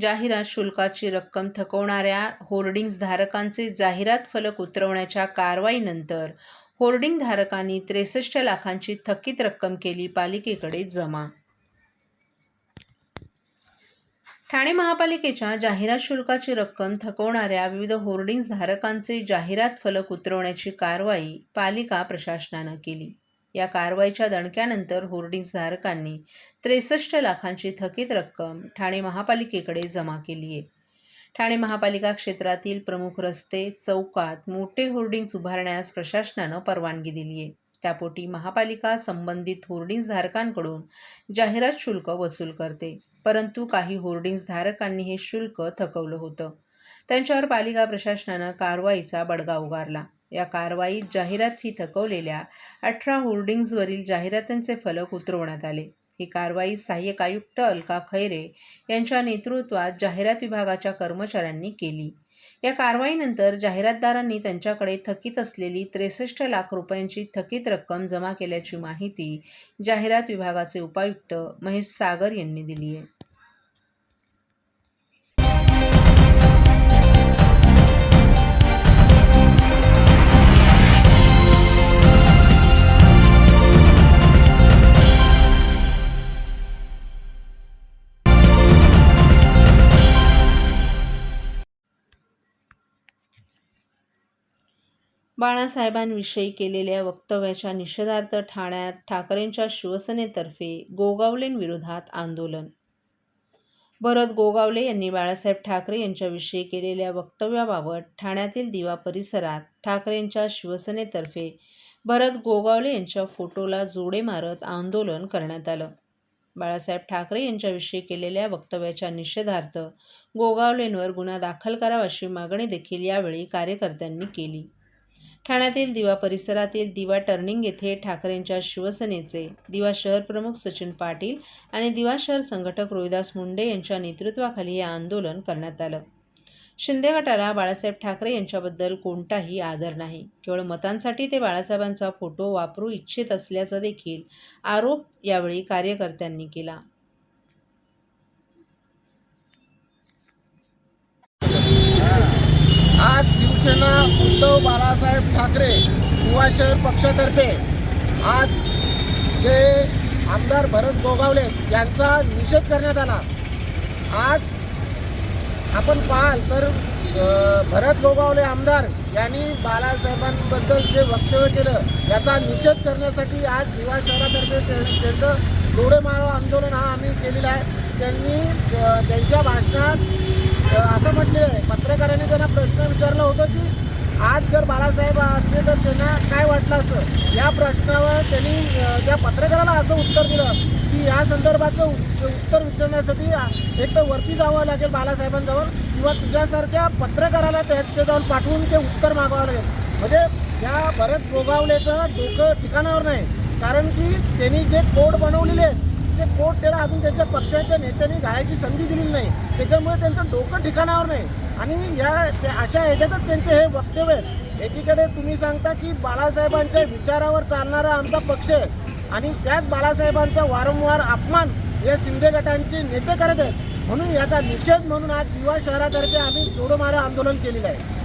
जाहिरात शुल्काची रक्कम थकवणाऱ्या होर्डिंग्ज धारकांचे जाहिरात फलक उतरवण्याच्या कारवाईनंतर होर्डिंग धारकांनी त्रेसष्ट लाखांची थकीत रक्कम केली पालिकेकडे जमा. ठाणे महापालिकेच्या जाहिरात शुल्काची रक्कम थकवणाऱ्या विविध होर्डिंग्ज धारकांचे जाहिरात फलक उतरवण्याची कारवाई पालिका प्रशासनानं केली. या कारवाईच्या दणक्यानंतर होर्डिंग्जधारकांनी त्रेसष्ट लाखांची थकीत रक्कम ठाणे महापालिकेकडे जमा केली आहे. ठाणे महापालिका क्षेत्रातील प्रमुख रस्ते चौकात मोठे होर्डिंग्ज उभारण्यास प्रशासनानं परवानगी दिली आहे. त्यापोटी महापालिका संबंधित होर्डिंग्ज धारकांकडून जाहिरात शुल्क वसूल करते परंतु काही होर्डिंग्जधारकांनी हे शुल्क थकवलं होतं. त्यांच्यावर पालिका प्रशासनानं कारवाईचा बडगा उगारला. या कारवाईत जाहिरात फी थकवलेल्या अठरा होर्डिंग्जवरील जाहिरातींचे फलक उतरवण्यात आले. ही कारवाई सहाय्यक आयुक्त अलका खैरे यांच्या नेतृत्वात जाहिरात विभागाच्या कर्मचाऱ्यांनी केली. या कारवाईनंतर जाहिरातदारांनी त्यांच्याकडे थकीत असलेली त्रेसष्ट लाख रुपयांची थकीत रक्कम जमा केल्याची माहिती जाहिरात विभागाचे उपायुक्त महेश सागर यांनी दिली आहे बाळासाहेबांविषयी केलेल्या वक्तव्याच्या निषेधार्थ ठाण्यात ठाकरेंच्या शिवसेनेतर्फे गोगावलेंविरोधात आंदोलन. भरत गोगावले यांनी बाळासाहेब ठाकरे यांच्याविषयी केलेल्या वक्तव्याबाबत ठाण्यातील दिवा परिसरात ठाकरेंच्या शिवसेनेतर्फे भरत गोगावले यांच्या फोटोला जोडे मारत आंदोलन करण्यात आलं. बाळासाहेब ठाकरे यांच्याविषयी केलेल्या वक्तव्याच्या निषेधार्थ गोगावलेंवर गुन्हा दाखल करावा अशी मागणी देखील यावेळी कार्यकर्त्यांनी केली. ठाण्यातील दिवा परिसरातील दिवा टर्निंग येथे ठाकरेंच्या शिवसेनेचे दिवा शहर प्रमुख सचिन पाटील आणि दिवा शहर संघटक रोहिदास मुंडे यांच्या नेतृत्वाखाली हे आंदोलन करण्यात आलं. शिंदे गटाला बाळासाहेब ठाकरे यांच्याबद्दल कोणताही आदर नाही. केवळ मतांसाठी ते बाळासाहेबांचा फोटो वापरू इच्छित असल्याचा देखील आरोप यावेळी कार्यकर्त्यांनी केला. आज शिवसेना उद्धव बाळासाहेब ठाकरे युवा शहर पक्षातर्फे आज जे आमदार भरत गोगावले यांचा निषेध करण्यात आला. आज आपण पाहाल तर भरत गोगावले आमदार यांनी बाळासाहेबांबद्दल जे वक्तव्य केलं याचा निषेध करण्यासाठी आज दिवा शहरातर्फे त्यांचं जोडे मारो आंदोलन हा आम्ही केलेला आहे. त्यांनी त्यांच्या भाषणात असं म्हटलेलं आहे पत्रकारांनी त्यांना प्रश्न विचारला होता की आज जर बाळासाहेब असते तर त्यांना काय वाटलं असतं? या प्रश्नावर त्यांनी त्या पत्रकाराला असं उत्तर दिलं की या संदर्भाचं उत्तर विचारण्यासाठी एक तर वरती जावं लागेल बाळासाहेबांजवळ किंवा तुझ्यासारख्या पत्रकाराला त्याच्याजवळ पाठवून ते उत्तर मागावं लागेल. म्हणजे या भरत गोगावलेचं डोकं ठिकाणावर नाही. कारण की त्यांनी जे कोड बनवलेले आहेत ते कोट त्याला अजून त्यांच्या पक्षाच्या नेत्यांनी घालायची संधी दिलेली नाही. त्याच्यामुळे त्यांचं डोकं ठिकाणावर नाही. आणि या त्या अशा ह्याच्यातच त्यांचे हे वक्तव्य आहेत. एकीकडे तुम्ही सांगता की बाळासाहेबांच्या विचारावर चालणारा आमचा पक्ष आहे. आणि त्याच बाळासाहेबांचा वारंवार अपमान या शिंदे गटांचे नेते करत आहेत. म्हणून याचा निषेध म्हणून आज दिवा शहरातर्फे आम्ही जोडोमारा आंदोलन केलेलं आहे.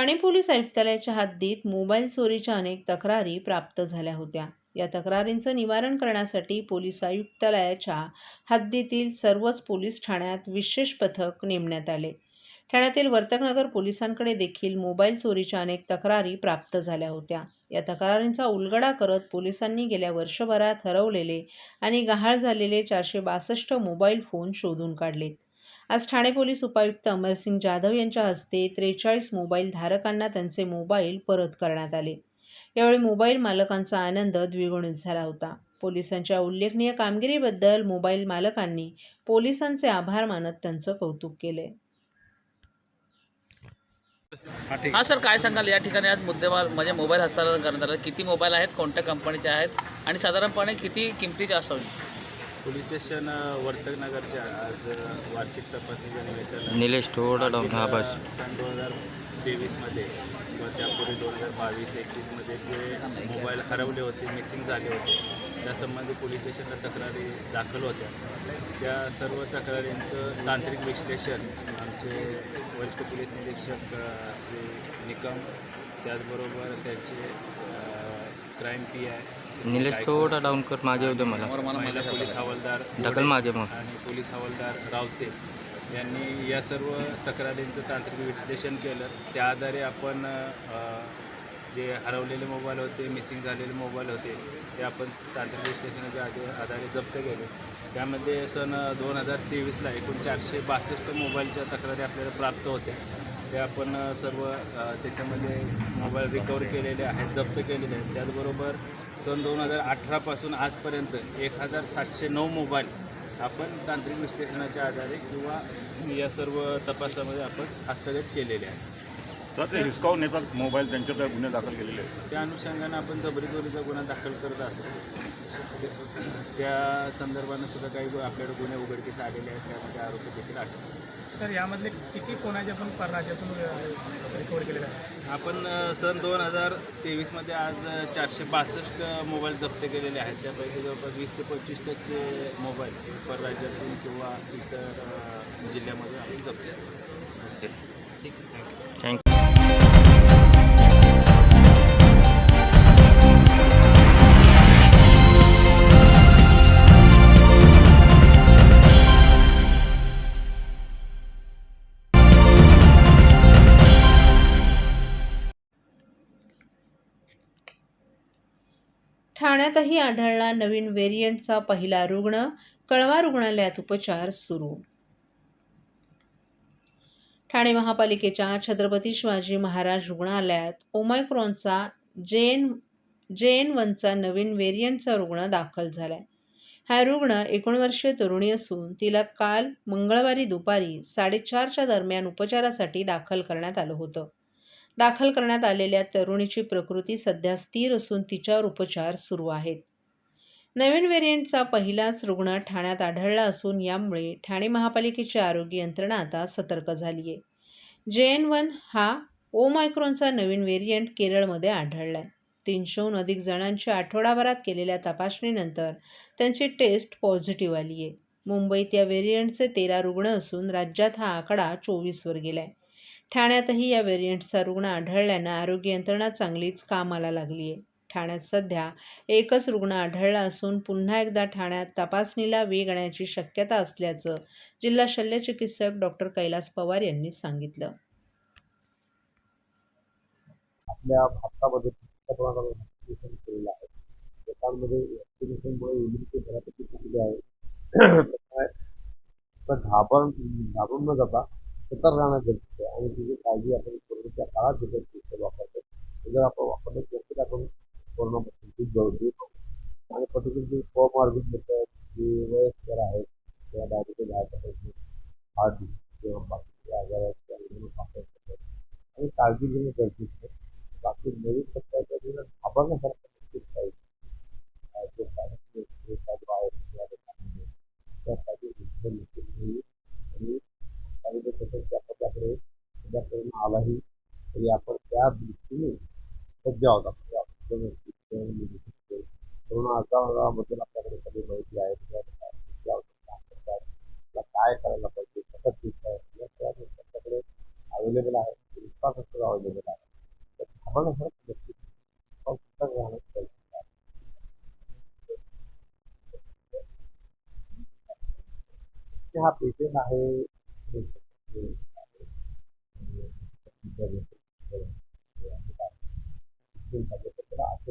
ठाणे पोलीस आयुक्तालयाच्या हद्दीत मोबाईल चोरीच्या अनेक तक्रारी प्राप्त झाल्या होत्या. या तक्रारींचं निवारण करण्यासाठी पोलीस आयुक्तालयाच्या हद्दीतील सर्वच पोलीस ठाण्यात विशेष पथक नेमण्यात आले. ठाण्यातील वर्तकनगर पोलिसांकडे देखील मोबाईल चोरीच्या अनेक तक्रारी प्राप्त झाल्या होत्या. या तक्रारींचा उलगडा करत पोलिसांनी गेल्या वर्षभरात हरवलेले आणि गहाळ झालेले चारशे बासष्ट मोबाईल फोन शोधून काढलेत. आज ठाणे पोलीस उपायुक्त अमरसिंग जाधव यांच्या हस्ते त्रेचाळीस मोबाईल धारकांना त्यांचे मोबाईल परत करण्यात आले. यावेळी मोबाईल मालकांचा आनंद द्विगुणित झाला होता. पोलिसांच्या उल्लेखनीय कामगिरीबद्दल मोबाईल मालकांनी पोलिसांचे आभार मानत त्यांचं कौतुक केले. हा सर काय सांगाल? या ठिकाणी आज मुद्देमाल म्हणजे मोबाईल हस्तांतरण करण्यात आलं. किती मोबाईल आहेत? कोणत्या कंपनीचे आहेत? आणि साधारणपणे किती किमतीचे असावी? पोलीस स्टेशन वर्तकनगरच्या आज वार्षिक तपासणीच्या निमित्तानं निलेश थोडा डाऊन हा बस सन दोन हजार तेवीसमध्ये व त्यापूर्वी दोन हजार बावीस एकवीसमध्ये जे मोबाईल हरवले होते मिसिंग झाले होते त्यासंबंधी पोलीस स्टेशनला तक्रारी दाखल होत्या. त्या सर्व तक्रारींचं तांत्रिक विश्लेषण आमचे वरिष्ठ पोलीस निरीक्षक श्री निकम त्याचबरोबर त्यांचे क्राईम पी आय निलेश थोडा डाऊन कर येऊ दे मला. महिला पोलीस हवालदार ढकल मागे मग. आणि पोलीस हवालदार रावते यांनी या सर्व तक्रारींचं तांत्रिक विश्लेषण केलं. त्या आधारे आपण अ, जे हरवलेले मोबाईल होते मिसिंग झालेले मोबाईल होते ते आपण तांत्रिक विश्लेषणाच्या आधी आधारे जप्त केले. त्यामध्ये सन दोन हजार तेवीसला एकूण चारशे बासष्ट मोबाईलच्या तक्रारी आपल्याला प्राप्त होत्या. ते आपण सर्व अ, त्याच्यामध्ये मोबाईल रिकवर केलेले आहेत जप्त केलेले आहेत. त्याचबरोबर सन दोन हजार अठरापासून आजपर्यंत एक हजार सातशे नऊ मोबाईल आपण तांत्रिक विश्लेषणाच्या आधारे किंवा या सर्व तपासामध्ये आपण हस्तगत केलेले आहे तर ते हिसकावून नेतात मोबाईल त्यांच्याकडे गुन्हे दाखल केलेले आहेत. त्या अनुषंगानं आपण जबरीद्वारीचा गुन्हा दाखल करत असतो. त्या संदर्भानं सुद्धा काही आपल्याकडे गुन्हे उघडकीस आलेले आहेत त्यामध्ये आरोपी देखील आढळले सर यामधले किती फोनाचे आपण पर राज्यातून रिकवर केलेले असतात आपण सन दोन हजार तेवीसमध्ये आज चारशे बासष्ट मोबाईल जप्त केलेले आहेत. त्यापैकी जवळपास वीस ते पंचवीस टक्के मोबाईल हे परराज्यातून किंवा इतर जिल्ह्यामध्ये आपण जप्त केले ठीक आहे. थँक्यू थँक्यू ठाण्यातही आढळला नवीन व्हेरियंटचा पहिला रुग्ण कळवा रुग्णालयात उपचार सुरू. ठाणे महापालिकेच्या छत्रपती शिवाजी महाराज रुग्णालयात ओमायक्रॉनचा जे एन जे एन वनचा नवीन व्हेरियंटचा रुग्ण दाखल झालाय. हा रुग्ण एकोण वर्षीय तरुणी असून तिला काल मंगळवारी दुपारी साडेचारच्या दरम्यान उपचारासाठी दाखल करण्यात आलं होतं. दाखल करण्यात आलेल्या तरुणीची प्रकृती सध्या स्थिर असून तिच्यावर उपचार सुरू आहेत. नवीन व्हेरियंटचा पहिलाच रुग्ण ठाण्यात आढळला असून यामुळे ठाणे महापालिकेची आरोग्य यंत्रणा आता सतर्क झाली आहे जे एन वन हा ओमायक्रॉनचा नवीन व्हेरियंट केरळमध्ये आढळला आहे तीनशेहून अधिक जणांची आठवडाभरात केलेल्या तपासणीनंतर त्यांची टेस्ट पॉझिटिव्ह आली आहे मुंबईत या व्हेरियंटचे तेरा रुग्ण असून राज्यात हा आकडा चोवीसवर गेला आहे ठाण्यातही या व्हेरियंटचा रुग्ण आढळल्यानं आरोग्य यंत्रणा चांगलीच कामाला लागली आहे ठाण्यात सध्या एकच रुग्ण आढळला असून पुन्हा एकदा ठाण्यात तपासणीला वेग येण्याची शक्यता असल्याचं जिल्हा शल्यचिकित्सक डॉक्टर कैलास पवार यांनी सांगितलं. आपल्या भारतामध्ये केलेलं आहे. लोकांमध्ये व्हॅक्सिनेशनमुळे इम्युनिटी बऱ्यापैकी चांगली आहे. त्यामुळे घाबरून घाबरून न जाता सतर्क राहणं गरजेचं आहे आणि तिची काळजी आपण कोरोनाच्या काळात जे पुस्तक वापरतो जर आपण वापरलं नक्कीच आपण कोरोनापासून खूप जवळ दूर राहू. आणि पद्धतीने जे कोमार्बिड लोक जे वयस्कर आहेत किंवा डायबिटीज आहेत हार्ट किंवा बाकीचे आजार आहेत त्या वापर करतात आणि काळजी घेणे गरजेचं आहे बाकी नवीन पत्त्याच्या दिवसात घाबरण्यासारखं सज्ज आहोत आपल्या ऑक्सिजन ऑक्सिजन, मेडिसिन, कोरोना आजाराबद्दल आपल्याकडे सगळी माहिती आहे त्याच्यावर काय किती आवश्यकता आहे, त्याला काय करायला पाहिजे कसं ठीक आहे या सगळ्या गोष्टी आपल्याकडे अवेलेबल आहे इन्फ्रास्ट्रक्चर अवेलेबल आहे तर घाबरण्यासारखं नक्कीच पण सतर्क राहणं गरजेचं आहे. की हा। पेशंट आहे हे आहे, त्याला associated बरेच आजार आहेत त्याच्यामुळे तिथे आलेली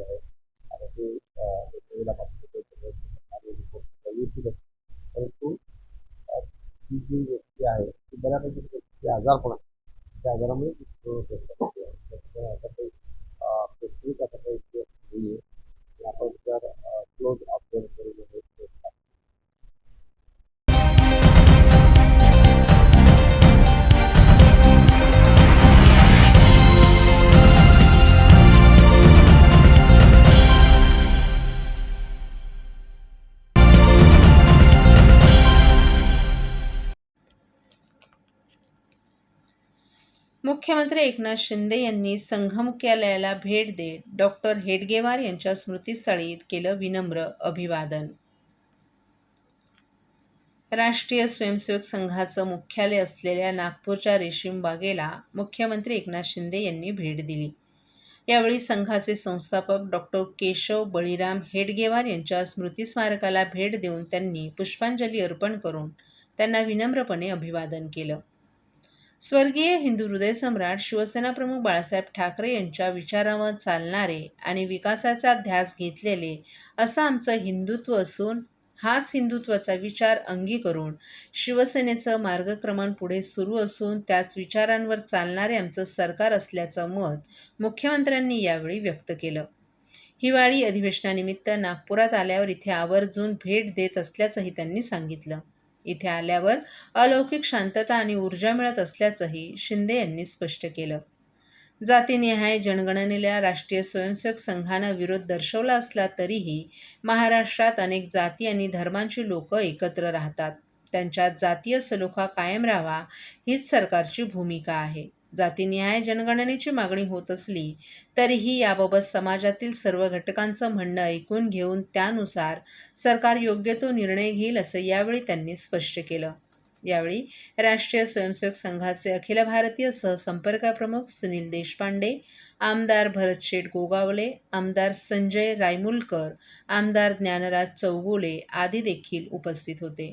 आहे आणि ते अं, वेगवेगळ्या बाबतीत कार्य report परंतु अं, ही जी व्यक्ती आहे ती बऱ्यापैकी व्यक्ती आजार पण आहे त्या आजारामुळे मुख्यमंत्री एकनाथ शिंदे यांनी संघमुख्यालयाला भेट देत डॉक्टर हेडगेवार यांच्या स्मृतीस्थळी केलं विनम्र अभिवादन. राष्ट्रीय स्वयंसेवक संघाचं मुख्यालय असलेल्या नागपूरच्या रेशीम बागेला मुख्यमंत्री एकनाथ शिंदे यांनी भेट दिली. यावेळी संघाचे संस्थापक डॉक्टर केशव बळीराम हेडगेवार यांच्या स्मृतीस्मारकाला भेट देऊन त्यांनी पुष्पांजली अर्पण करून त्यांना विनम्रपणे अभिवादन केलं. स्वर्गीय हिंदू हृदय सम्राट शिवसेना प्रमुख बाळासाहेब ठाकरे यांच्या विचारावर चालणारे आणि विकासाचा ध्यास घेतलेले असं आमचं हिंदुत्व असून हाच हिंदुत्वाचा विचार अंगी करून शिवसेनेचं मार्गक्रमण पुढे सुरू असून त्याच विचारांवर चालणारे आमचं सरकार असल्याचं मत मुख्यमंत्र्यांनी यावेळी व्यक्त केलं. हिवाळी अधिवेशनानिमित्त नागपुरात आल्यावर इथे आवर्जून भेट देत असल्याचंही त्यांनी सांगितलं. इथे आल्यावर अलौकिक शांतता आणि ऊर्जा मिळत असल्याचंही शिंदे यांनी स्पष्ट केलं. जातीनिहाय जनगणनेला राष्ट्रीय स्वयंसेवक संघानं विरोध दर्शवला असला तरीही महाराष्ट्रात अनेक जाती आणि धर्मांची लोक एकत्र राहतात. त्यांच्यात जातीय सलोखा कायम राहावा हीच सरकारची भूमिका आहे. जातीनिहाय जनगणनेची मागणी होत असली तरीही याबाबत समाजातील सर्व घटकांचं म्हणणं ऐकून घेऊन त्यानुसार सरकार योग्य तो निर्णय घेईल असं यावेळी त्यांनी स्पष्ट केलं. यावेळी राष्ट्रीय स्वयंसेवक संघाचे अखिल भारतीय सहसंपर्क प्रमुख सुनील देशपांडे आमदार भरतशेठ गोगावले आमदार संजय रायमुलकर आमदार ज्ञानराज चौगुले आदी देखील उपस्थित होते.